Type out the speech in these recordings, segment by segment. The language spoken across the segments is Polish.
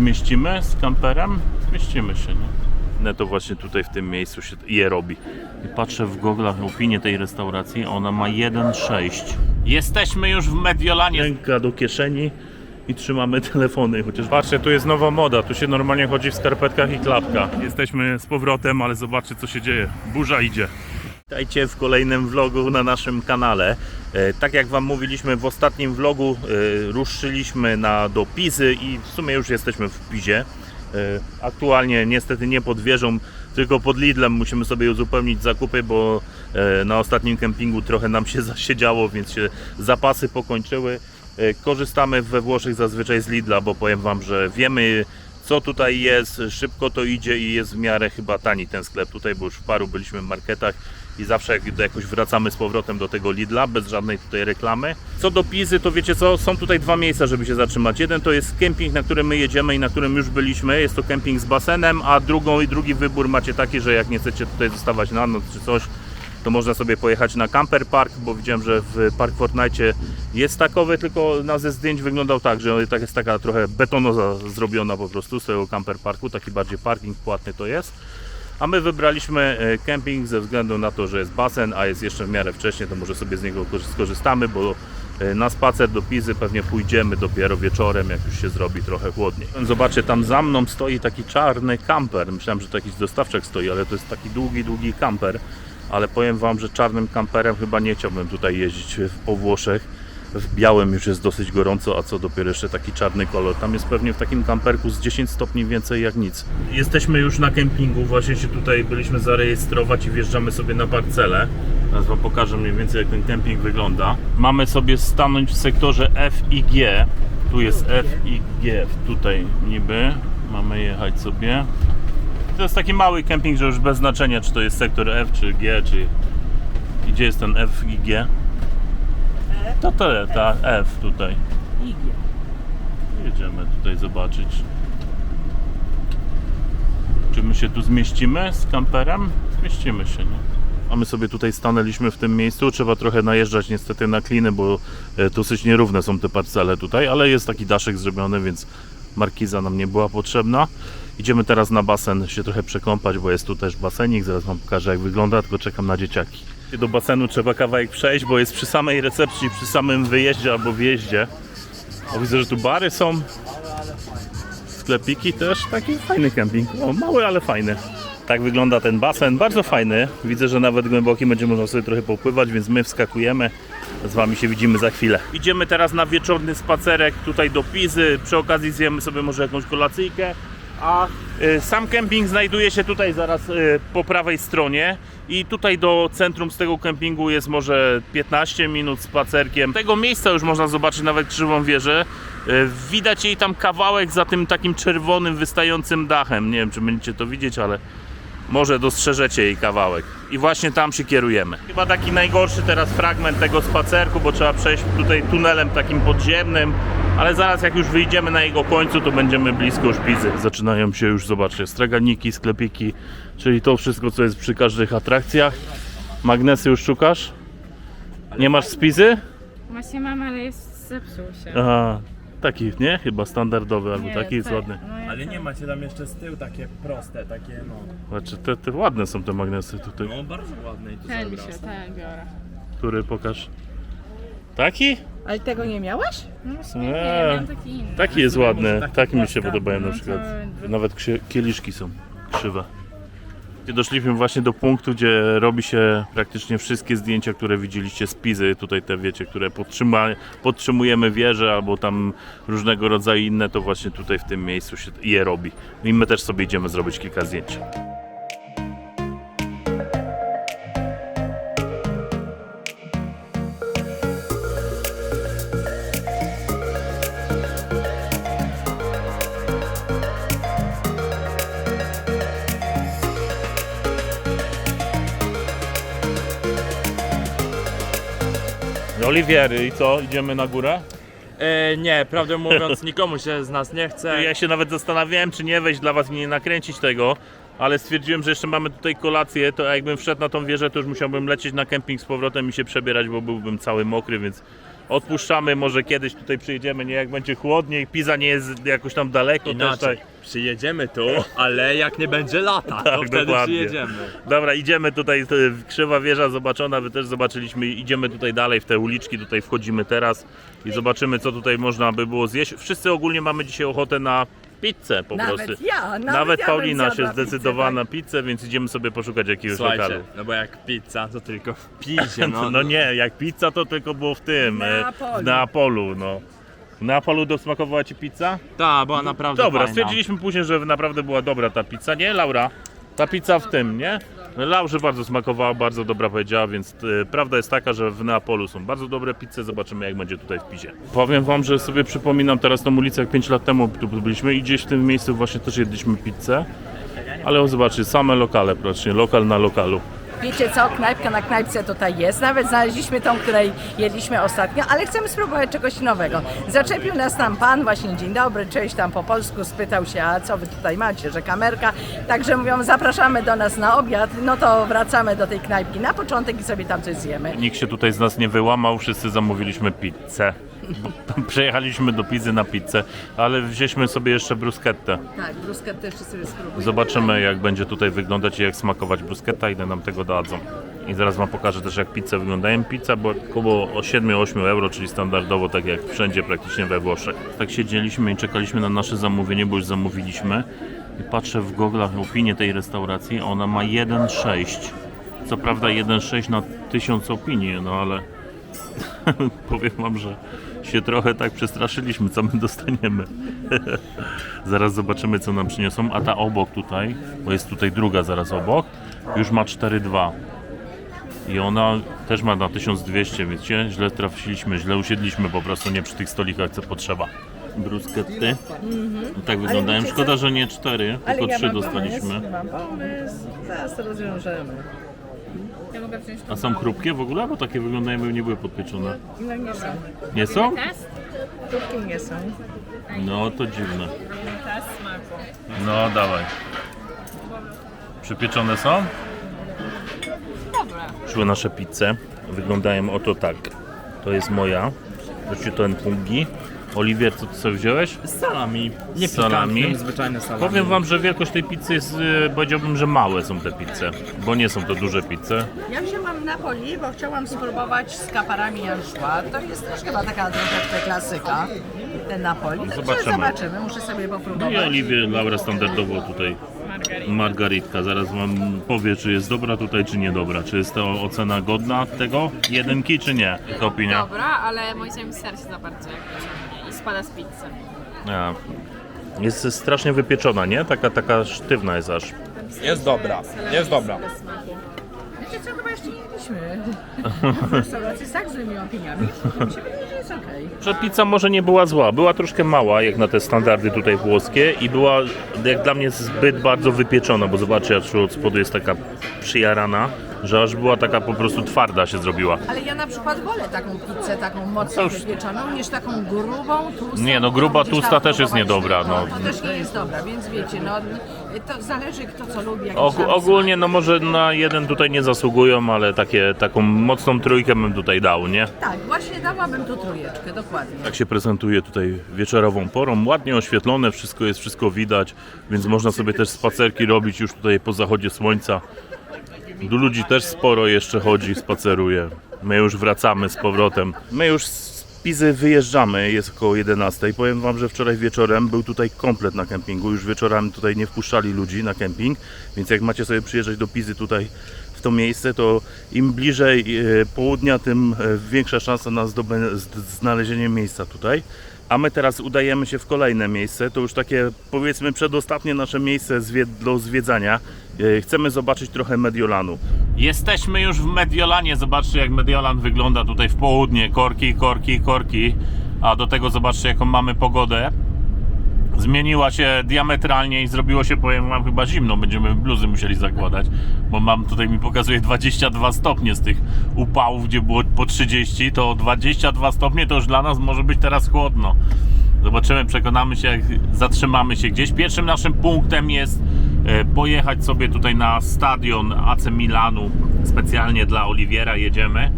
zmieścimy z kamperem? Zmieścimy się, nie? Neto właśnie tutaj w tym miejscu się je robi. I patrzę w goglach opinię tej restauracji, ona ma 1,6. Jesteśmy już w Mediolanie. Ręka do kieszeni i trzymamy telefony, chociaż patrzcie, tu jest nowa moda, tu się normalnie chodzi w skarpetkach i klapkach. Jesteśmy z powrotem, ale zobaczcie co się dzieje. Burza idzie. Witajcie w kolejnym vlogu na naszym kanale. E, Tak jak Wam mówiliśmy w ostatnim vlogu, e, ruszyliśmy na, do Pizy i w sumie już jesteśmy w Pizie. E, Aktualnie niestety nie pod wieżą, tylko pod Lidlem musimy sobie uzupełnić zakupy, bo na ostatnim kempingu trochę nam się zasiedziało, więc się zapasy pokończyły. Korzystamy we Włoszech zazwyczaj z Lidla, bo powiem Wam, że wiemy co tutaj jest, szybko to idzie i jest w miarę chyba tani ten sklep tutaj, bo już w paru byliśmy w marketach i zawsze jak jakoś wracamy z powrotem do tego Lidla, bez żadnej tutaj reklamy. Co do Pizy, to wiecie co, są tutaj dwa miejsca, żeby się zatrzymać. Jeden to jest kemping, na którym my jedziemy i na którym już byliśmy, jest to kemping z basenem, a drugą i drugi wybór macie taki, że jak nie chcecie tutaj zostawać na noc czy coś, to można sobie pojechać na Camper Park, bo widziałem, że w Park Fortnite jest takowy, tylko na ze zdjęć wyglądał tak, że tak jest taka trochę betonoza zrobiona po prostu z tego Camper Parku, taki bardziej parking płatny to jest. A my wybraliśmy kemping ze względu na to, że jest basen, a jest jeszcze w miarę wcześnie, to może sobie z niego korzy- skorzystamy, bo e, na spacer do Pizy pewnie pójdziemy dopiero wieczorem, jak już się zrobi trochę chłodniej. Zobaczcie, tam za mną stoi taki czarny kamper. Myślałem, że to jakiś dostawczak stoi, ale to jest taki długi, długi kamper. Ale powiem Wam, że czarnym kamperem chyba nie chciałbym tutaj jeździć po Włoszech. W białym już jest dosyć gorąco, a co dopiero jeszcze taki czarny kolor. Tam jest pewnie w takim kamperku z 10 stopni więcej jak nic. Jesteśmy już na kempingu, właśnie się tutaj byliśmy zarejestrować i wjeżdżamy sobie na parcelę. Teraz Wam pokażę mniej więcej jak ten kemping wygląda. Mamy sobie stanąć w sektorze F i G. Tu jest F i G, tutaj niby. Mamy jechać sobie. To jest taki mały kemping, że już bez znaczenia czy to jest sektor F czy G, czy... Gdzie jest ten F i G? To to ta F tutaj. Jedziemy tutaj zobaczyć. Czy my się tu zmieścimy z kamperem? Zmieścimy się, nie? A my sobie tutaj stanęliśmy w tym miejscu. Trzeba trochę najeżdżać niestety na kliny, bo e, dosyć nierówne są te parcele tutaj, ale jest taki daszek zrobiony, więc markiza nam nie była potrzebna. Idziemy teraz na basen się trochę przekąpać, bo jest tu też basenik. Zaraz Wam pokażę jak wygląda, tylko czekam na dzieciaki. Do basenu trzeba kawałek przejść, bo jest przy samej recepcji, przy samym wyjeździe albo wjeździe. O, widzę, że tu bary są. Sklepiki też. Taki fajny kemping. O, mały, ale fajny. Tak wygląda ten basen. Bardzo fajny. Widzę, że nawet głęboki będzie można sobie trochę popływać, więc my wskakujemy. Z Wami się widzimy za chwilę. Idziemy teraz na wieczorny spacerek tutaj do Pizy. Przy okazji zjemy sobie może jakąś kolacyjkę. A y, sam kemping znajduje się tutaj zaraz y, po prawej stronie i tutaj do centrum z tego kempingu jest może 15 minut spacerkiem. Tego miejsca już można zobaczyć nawet krzywą wieżę. Y, Widać jej tam kawałek za tym takim czerwonym wystającym dachem. Nie wiem czy będziecie to widzieć, ale może dostrzeżecie jej kawałek. I właśnie tam się kierujemy. Chyba taki najgorszy teraz fragment tego spacerku, bo trzeba przejść tutaj tunelem takim podziemnym, ale zaraz jak już wyjdziemy na jego końcu, to będziemy blisko już Pizy. Zaczynają się już, zobaczcie, straganiki, sklepiki, czyli to wszystko, co jest przy każdych atrakcjach. Magnesy już szukasz? Nie masz z Pizy? Właśnie mam, ale jest zepsuł się. Aha, taki, nie? Chyba standardowy, albo Nie, taki jest te- ładny. No, ja Ale nie macie tam jeszcze z tyłu takie proste, takie no. Znaczy, te, te ładne są te magnesy tutaj. No bardzo ładne i tu Ten mi się, ten biorę. Który pokaż? Taki? Ale tego nie miałeś? No nie, Eee, taki inny. Taki jest ładny, taki taki mi się podobają na no przykład. to- Nawet krzy- kieliszki są krzywe. Doszliśmy właśnie do punktu, gdzie robi się praktycznie wszystkie zdjęcia, które widzieliście z Pizy. Tutaj te wiecie, które podtrzyma, podtrzymujemy wieże albo tam różnego rodzaju inne, to właśnie tutaj w tym miejscu się je robi. I my też sobie idziemy zrobić kilka zdjęć. Oliwiery i co? Idziemy na górę? E, nie, prawdę mówiąc, nikomu się z nas nie chce. Ja się nawet zastanawiałem, czy nie wejść dla was i nie nakręcić tego, ale stwierdziłem, że jeszcze mamy tutaj kolację, to jakbym wszedł na tą wieżę, to już musiałbym lecieć na kemping z powrotem i się przebierać, bo byłbym cały mokry, więc Odpuszczamy, może kiedyś tutaj przyjedziemy, nie jak będzie chłodniej, Piza nie jest jakoś tam daleko też Inaczej, tak. Przyjedziemy tu, ale jak nie będzie lata, to Tak, wtedy dokładnie. przyjedziemy. Dobra, idziemy tutaj, to krzywa wieża zobaczona, wy też zobaczyliśmy, idziemy tutaj dalej w te uliczki, tutaj wchodzimy teraz i zobaczymy co tutaj można by było zjeść. Wszyscy ogólnie mamy dzisiaj ochotę na pizzę po Nawet prostu. ja, nawet Nawet ja Paulina się zdecydowała pizzę, na pizzę, więc idziemy sobie poszukać jakiegoś Słuchajcie, lokalu. no bo jak pizza, to tylko w pizie, no. No nie, jak pizza to tylko było w tym, W e, Neapolu. w Neapolu, no. W Neapolu dosmakowała Ci pizza? Ta, była naprawdę Dobra, fajna. stwierdziliśmy później, że naprawdę była dobra ta pizza, nie Laura? Ta pizza w tym, nie? Laurze bardzo smakowała, bardzo dobra powiedziała, więc e, prawda jest taka, że w Neapolu są bardzo dobre pizze, zobaczymy jak będzie tutaj w Pizie. Powiem wam, że sobie przypominam teraz tą ulicę, jak 5 lat temu tu byliśmy i gdzieś w tym miejscu właśnie też jedliśmy pizzę. Ale o, zobaczcie, same lokale praktycznie, lokal na lokalu. Wiecie co, knajpka na knajpce tutaj jest. Nawet znaleźliśmy tą, której jedliśmy ostatnio, ale chcemy spróbować czegoś nowego. Zaczepił nas tam pan, właśnie dzień dobry, cześć tam po polsku, spytał się, a co wy tutaj macie, że kamerka. Także mówią, zapraszamy do nas na obiad, no to wracamy do tej knajpki na początek i sobie tam coś zjemy. Nikt się tutaj z nas nie wyłamał, wszyscy zamówiliśmy pizzę. Przejechaliśmy do pizzy na pizzę, ale wzięliśmy sobie jeszcze bruschettę. Tak, brusketę jeszcze sobie spróbujemy. Zobaczymy jak będzie tutaj wyglądać i jak smakować bruschetta, ile nam tego dadzą. I zaraz wam pokażę też jak pizze wyglądają. Pizza była około 7-8 euro, czyli standardowo tak jak wszędzie praktycznie we Włoszech. Tak siedzieliśmy i czekaliśmy na nasze zamówienie, bo już zamówiliśmy. I patrzę w goglach opinię tej restauracji, ona ma 1,6. Co prawda 1,6 na 1000 opinii, no ale powiem wam, że się trochę tak przestraszyliśmy, co my dostaniemy. zaraz zobaczymy, co nam przyniosą. A ta obok tutaj, bo jest tutaj druga zaraz obok, już ma 4,2. I ona też ma na 1200, wiecie? Źle trafiliśmy, źle usiedliśmy po prostu, nie przy tych stolikach, co potrzeba. Brusketty. Tak wyglądają. wiecie Szkoda, że nie 4, tylko 3 dostaliśmy. Pomysł, mam pomysł, zaraz to rozwiążemy. Ja mogę wziąć A są chrupkie w ogóle? Bo takie wyglądają, jakby nie były podpieczone. No nie są, Nie są? Test? krówki nie są. No to dziwne. Test smaku. No dawaj. Przypieczone są? Dobra. Szły nasze pizze. Wyglądają oto tak. To jest moja. Wreszcie ten pungi. Oliwier, co ty sobie wziąłeś? Z salami. Nie Z salami. pikantnym, zwyczajne salami. Powiem wam, że wielkość tej pizzy jest, y, powiedziałbym, że małe są te pizze, bo nie są to duże pizze. Ja wzięłam Napoli, bo chciałam spróbować z kaparami Janszła. To jest też chyba taka troszeczkę klasyka, ten Napoli. Także Zobaczymy. zobaczymy, muszę sobie No popróbować. i Oliwier, Laura standardowo tutaj margaritka. Zaraz wam powie, czy jest dobra tutaj, czy niedobra. Czy jest to ocena godna tego jedynki, czy nie? Jaka opinia? Dobra, ale moim zdaniem ser się za bardzo jakby spada z pizzy. A, Jest strasznie wypieczona, nie? Taka, taka sztywna jest aż. Jest dobra, jest dobra. Wiecie co, chyba jeszcze nie jedliśmy w restauracji z tak złymi opiniami. Mi się wydaje, że jest okej. Że pizza może nie była zła, była troszkę mała jak na te standardy tutaj włoskie i była jak dla mnie zbyt bardzo wypieczona, bo zobaczcie, aż od spodu jest taka przyjarana, że aż była taka po prostu twarda się zrobiła. Ale ja na przykład wolę taką pizzę, taką mocno To już- wypieczoną, niż taką grubą, tłustą. Nie, no, gruba, tłusta też jest niedobra, no. To też nie jest dobra, więc wiecie, no to zależy kto co lubi. Og- ogólnie no może na jeden tutaj nie zasługują, ale takie, taką mocną trójkę bym tutaj dał, nie? Tak, właśnie dałabym tu trójeczkę, dokładnie. Tak się prezentuje tutaj wieczorową porą, ładnie oświetlone, wszystko jest, wszystko widać, więc można sobie też spacerki robić już tutaj po zachodzie słońca. Du ludzi też sporo jeszcze chodzi, spaceruje. My już wracamy z powrotem. My już z Pizy wyjeżdżamy, jest około 11. Powiem Wam, że wczoraj wieczorem był tutaj komplet na kempingu. Już wieczorami tutaj nie wpuszczali ludzi na kemping, więc jak macie sobie przyjeżdżać do Pizy tutaj w to miejsce, to im bliżej e, południa, tym e, większa szansa na znalezienie miejsca tutaj. A my teraz udajemy się w kolejne miejsce, to już takie powiedzmy przedostatnie nasze miejsce do zwiedzania. E, Chcemy zobaczyć trochę Mediolanu. Jesteśmy już w Mediolanie, zobaczcie jak Mediolan wygląda tutaj w południe. Korki, korki, korki. A do tego zobaczcie jaką mamy pogodę. Zmieniła się diametralnie i zrobiło się, powiem wam, chyba zimno. Będziemy bluzy musieli zakładać, bo mam tutaj mi pokazuje 22 stopnie z tych upałów, gdzie było po 30, to 22 stopnie to już dla nas może być teraz chłodno. Zobaczymy, przekonamy się, jak zatrzymamy się gdzieś. Pierwszym naszym punktem jest e, pojechać sobie tutaj na stadion AC Milanu. Specjalnie dla Oliwiera jedziemy.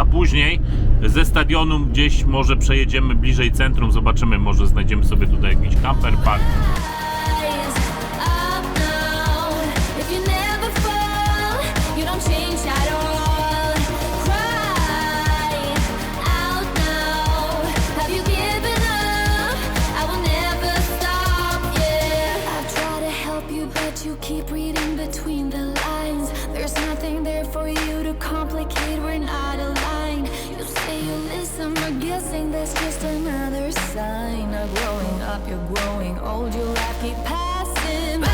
A później ze stadionu gdzieś może przejedziemy bliżej centrum, zobaczymy, może znajdziemy sobie tutaj jakiś camper park. Rise up up. You're growing old. Your life keep passing by.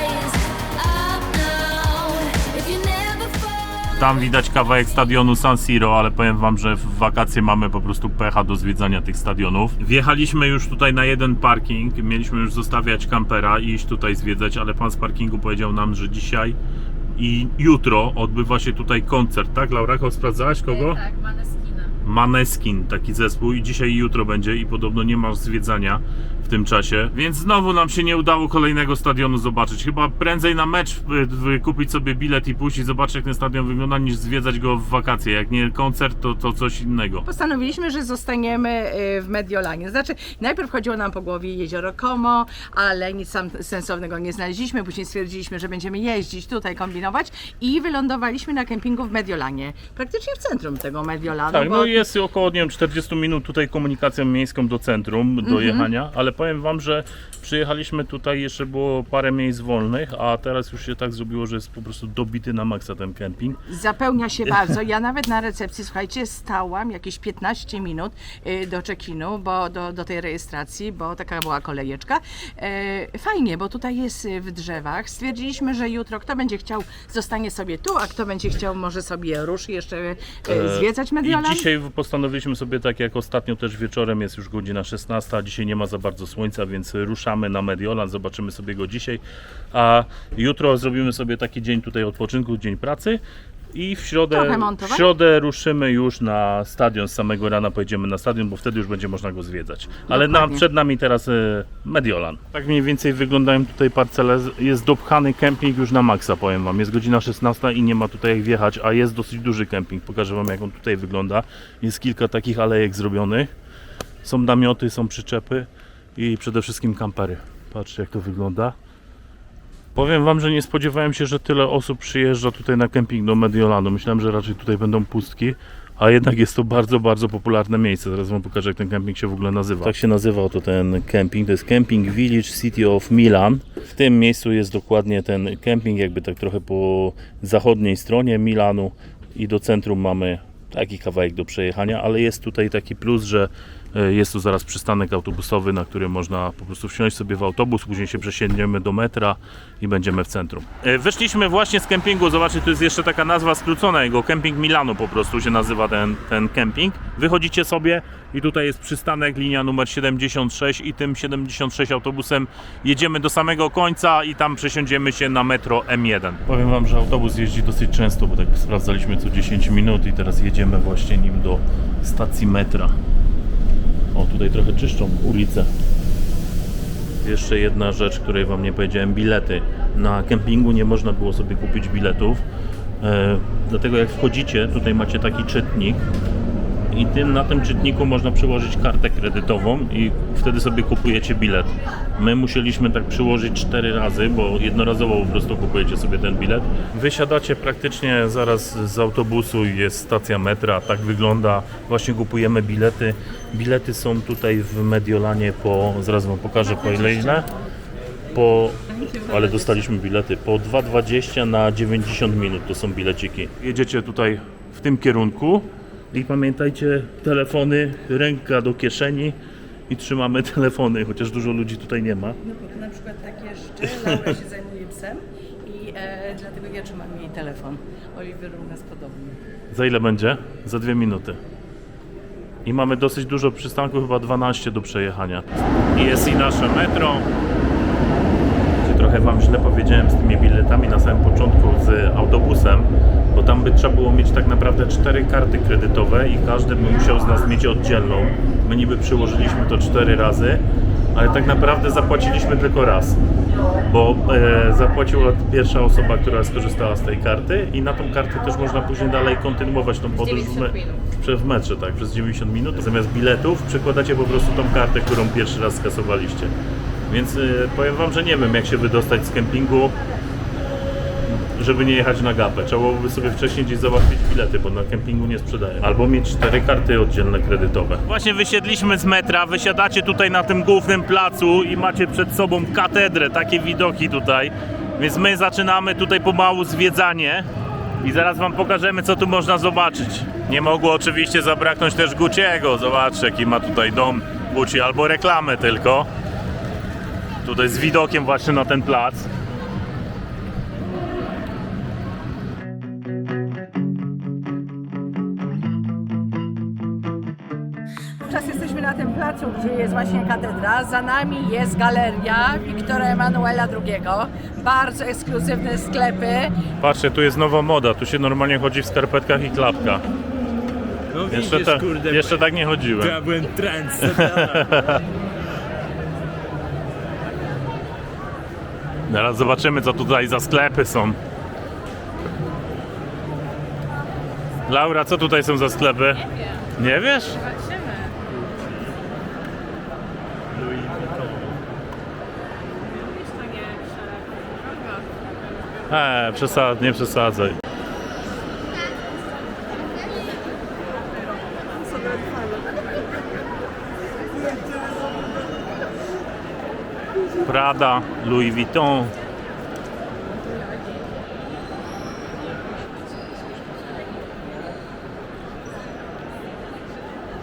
Rise up now. If you never fall. Tam widać kawałek stadionu San Siro, ale powiem wam, że w wakacje mamy po prostu pecha do zwiedzania tych stadionów. Wjechaliśmy już tutaj na jeden parking, mieliśmy już zostawiać kampera i iść tutaj zwiedzać, ale pan z parkingu powiedział nam, że dzisiaj i jutro odbywa się tutaj koncert, tak? Laura, sprawdzałaś kogo? Tak. Maneskin, taki zespół i dzisiaj i jutro będzie i podobno nie ma zwiedzania w tym czasie, więc znowu nam się nie udało kolejnego stadionu zobaczyć. Chyba prędzej na mecz kupić sobie bilet i pójść i zobaczyć jak ten stadion wygląda niż zwiedzać go w wakacje. Jak nie koncert, to, to coś innego. Postanowiliśmy, że zostaniemy y, w Mediolanie. Znaczy, najpierw chodziło nam po głowie jezioro Como, ale nic tam sensownego nie znaleźliśmy. Później stwierdziliśmy, że będziemy jeździć tutaj, kombinować i wylądowaliśmy na kempingu w Mediolanie. Praktycznie w centrum tego Mediolanu. Tak, bo no jest około, nie wiem, 40 minut tutaj komunikacją miejską do centrum, do Mhm. jechania, ale powiem Wam, że przyjechaliśmy tutaj, jeszcze było parę miejsc wolnych, a teraz już się tak zrobiło, że jest po prostu dobity na maksa ten kemping. Zapełnia się bardzo. Ja nawet na recepcji, słuchajcie, stałam jakieś 15 minut y, do check-inu, bo do, do tej rejestracji, bo taka była kolejeczka. E, Fajnie, bo tutaj jest y, w drzewach. Stwierdziliśmy, że jutro kto będzie chciał, zostanie sobie tu, a kto będzie chciał, może sobie ruszy jeszcze y, zwiedzać Mediolan. I dzisiaj postanowiliśmy sobie, tak jak ostatnio też wieczorem, jest już godzina 16, a dzisiaj nie ma za bardzo słońca, więc ruszamy na Mediolan, zobaczymy sobie go dzisiaj, a jutro zrobimy sobie taki dzień tutaj odpoczynku, dzień pracy. I w środę, w środę ruszymy już na stadion, z samego rana pojedziemy na stadion, bo wtedy już będzie można go zwiedzać. Ale na, przed nami teraz e, Mediolan. Tak mniej więcej wyglądają tutaj parcele. Jest dopchany kemping już na maksa, powiem Wam. Jest godzina 16 i nie ma tutaj jak wjechać, a jest dosyć duży kemping. Pokażę Wam jak on tutaj wygląda. Jest kilka takich alejek zrobionych. Są namioty, są przyczepy i przede wszystkim kampery. Patrzcie jak to wygląda. Powiem Wam, że nie spodziewałem się, że tyle osób przyjeżdża tutaj na kemping do Mediolanu. Myślałem, że raczej tutaj będą pustki, a jednak jest to bardzo, bardzo popularne miejsce. Zaraz Wam pokażę, jak ten kemping się w ogóle nazywa. Tak się nazywa oto ten kemping. To jest Camping Village City of Milan. W tym miejscu jest dokładnie ten kemping, jakby tak trochę po zachodniej stronie Milanu i do centrum mamy taki kawałek do przejechania, ale jest tutaj taki plus, że jest tu zaraz przystanek autobusowy, na którym można po prostu wsiąść sobie w autobus, później się przesiedniemy do metra i będziemy w centrum. E, Wyszliśmy właśnie z kempingu, zobaczcie, tu jest jeszcze taka nazwa skrócona jego, Kemping Milano po prostu się nazywa ten, ten kemping. Wychodzicie sobie i tutaj jest przystanek, linia numer 76 i tym 76 autobusem jedziemy do samego końca i tam przesiądziemy się na metro M1. Powiem Wam, że autobus jeździ dosyć często, bo tak sprawdzaliśmy co 10 minut i teraz jedziemy właśnie nim do stacji metra. O, tutaj trochę czyszczą ulicę. Jeszcze jedna rzecz, której Wam nie powiedziałem, bilety. Na kempingu nie można było sobie kupić biletów, e, dlatego jak wchodzicie, tutaj macie taki czytnik i tym, na tym czytniku można przyłożyć kartę kredytową i wtedy sobie kupujecie bilet. My musieliśmy tak przyłożyć cztery razy, bo jednorazowo po prostu kupujecie sobie ten bilet. Wysiadacie praktycznie zaraz z autobusu jest stacja metra, tak wygląda. Właśnie kupujemy bilety. Bilety są tutaj w Mediolanie po, zaraz Wam pokażę po ile. Po, ale dostaliśmy bilety po 2,20 na 90 minut to są bileciki. Jedziecie tutaj w tym kierunku i pamiętajcie, telefony, ręka do kieszeni i trzymamy telefony, chociaż dużo ludzi tutaj nie ma. No bo na przykład tak jeszcze, Laura się zajmuje psem i e, dlatego ja trzymam jej telefon. Oliver u nas podobnie. Za ile będzie? Za dwie minuty. I mamy dosyć dużo przystanków, chyba 12 do przejechania. I jest i nasze metro. Trochę Wam źle powiedziałem z tymi biletami na samym początku z autobusem, bo tam by trzeba było mieć tak naprawdę cztery karty kredytowe i każdy by musiał z nas mieć oddzielną. My niby przyłożyliśmy to cztery razy, ale tak naprawdę zapłaciliśmy tylko raz. bo e, zapłaciła pierwsza osoba, która skorzystała z tej karty i na tą kartę też można później dalej kontynuować tą podróż w, 90 minut. prze- w metrze, tak, przez 90 minut. Zamiast biletów przykładacie po prostu tą kartę, którą pierwszy raz skasowaliście. Więc e, powiem Wam, że nie wiem jak się wydostać z kempingu, żeby nie jechać na gapę. Trzeba byłoby sobie wcześniej gdzieś załatwić bilety, bo na kempingu nie sprzedają. Albo mieć cztery karty oddzielne kredytowe. Właśnie wysiedliśmy z metra, wysiadacie tutaj na tym głównym placu i macie przed sobą katedrę, takie widoki tutaj. Więc my zaczynamy tutaj pomału zwiedzanie i zaraz Wam pokażemy, co tu można zobaczyć. Nie mogło oczywiście zabraknąć też Guciego. Zobaczcie, jaki ma tutaj dom Gucci, albo reklamę tylko. Tutaj z widokiem właśnie na ten plac. Teraz jesteśmy na tym placu, gdzie jest właśnie katedra. Za nami jest galeria Wiktora Emanuela II. Bardzo ekskluzywne sklepy. Patrzcie, tu jest nowa moda, tu się normalnie chodzi w skarpetkach i klapkach. No Jeszcze, ta, jeszcze tak nie chodziłem. Ja byłem trend. Zaraz zobaczymy, co tutaj za sklepy są. Laura, co tutaj są za sklepy? Nie wiesz? Zobaczymy. Wiesz. Eee, przesad, nie przesadzaj. Prada, Louis Vuitton.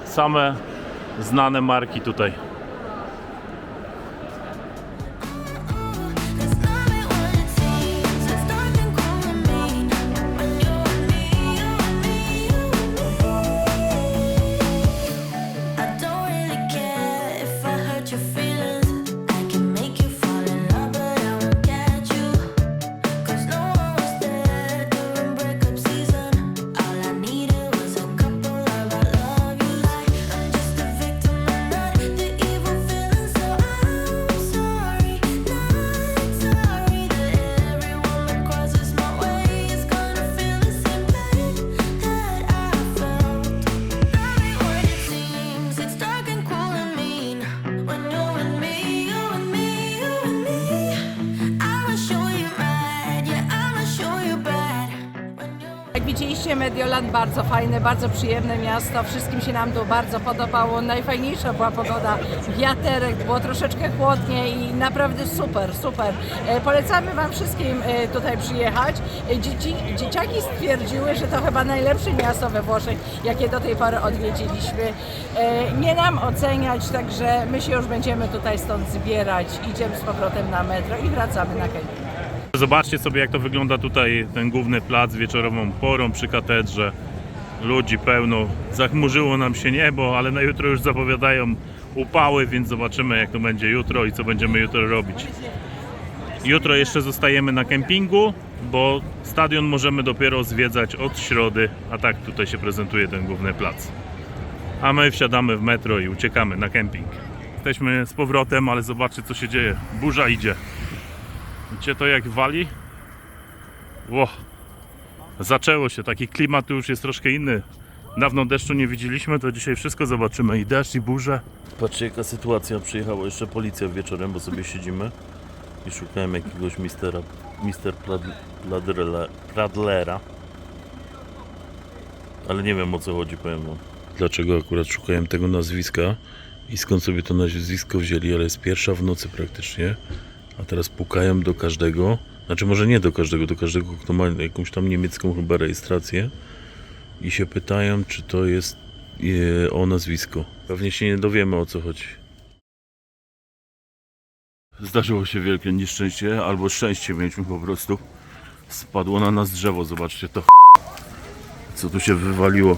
Same znane marki tutaj. Widzieliście, Mediolan bardzo fajne, bardzo przyjemne miasto. Wszystkim się nam tu bardzo podobało. Najfajniejsza była pogoda, wiaterek, było troszeczkę chłodniej i naprawdę super, super. E, Polecamy Wam wszystkim e, tutaj przyjechać. E, Dzieci, dzieciaki stwierdziły, że to chyba najlepsze miasto we Włoszech, jakie do tej pory odwiedziliśmy. Nie nam oceniać, także my się już będziemy tutaj stąd zbierać. Idziemy z powrotem na metro i wracamy na kemping. Zobaczcie sobie jak to wygląda tutaj ten główny plac wieczorową porą przy katedrze. Ludzi pełno. Zachmurzyło nam się niebo, ale na jutro już zapowiadają upały, więc zobaczymy jak to będzie jutro i co będziemy jutro robić. Jutro jeszcze zostajemy na kempingu, bo stadion możemy dopiero zwiedzać od środy, a tak tutaj się prezentuje ten główny plac. A my wsiadamy w metro i uciekamy na kemping. Jesteśmy z powrotem, ale zobaczcie co się dzieje. Burza idzie. Widzicie to jak wali? Ło. Zaczęło się, taki klimat tu już jest troszkę inny. Dawno deszczu nie widzieliśmy, to dzisiaj wszystko zobaczymy. I deszcz, i burzę. Patrzcie jaka sytuacja, przyjechała jeszcze policja wieczorem, bo sobie siedzimy i szukałem jakiegoś mistera, mister Pladrele- Pradlera. Ale nie wiem o co chodzi, powiem wam. Dlaczego akurat szukałem tego nazwiska i skąd sobie to nazwisko wzięli, ale jest pierwsza w nocy praktycznie. A teraz pukają do każdego, znaczy może nie do każdego, do każdego, kto ma jakąś tam niemiecką chyba rejestrację i się pytają, czy to jest e, o nazwisko. Pewnie się nie dowiemy o co chodzi. Zdarzyło się wielkie nieszczęście, albo szczęście mieliśmy po prostu. Spadło na nas drzewo, zobaczcie to. Co tu się wywaliło.